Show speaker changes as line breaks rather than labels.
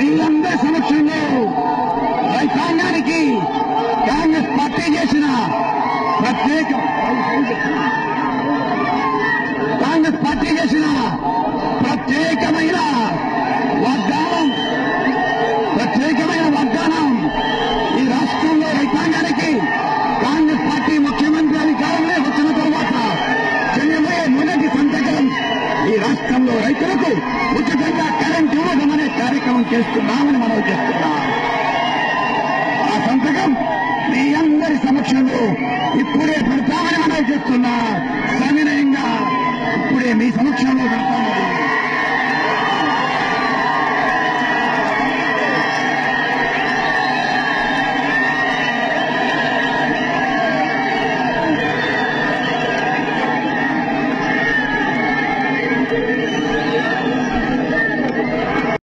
మీ సమక్షంలో రైతాంగానికి కాంగ్రెస్ పార్టీ చేసిన ప్రత్యేక కాంగ్రెస్ పార్టీ చేసిన ప్రత్యేకమైన వాగ్దానం ప్రత్యేకమైన వాగ్దానం ఈ రాష్ట్రంలో రైతాంగానికి కాంగ్రెస్ పార్టీ ముఖ్యమంత్రి అధికారంలో వచ్చిన తర్వాత చెయ్యబోయే మొదటి సంతకం ఈ రాష్ట్రంలో రైతులకు ఉచితంగా కరెంట్ చేస్తున్నామని మనం చేస్తున్నాం ఆ సంతకం మీ అందరి సమక్షంలో ఇప్పుడే పెడతామని మనం చేస్తున్నా సవినయంగా ఇప్పుడే మీ సమక్షంలో పెడతామని.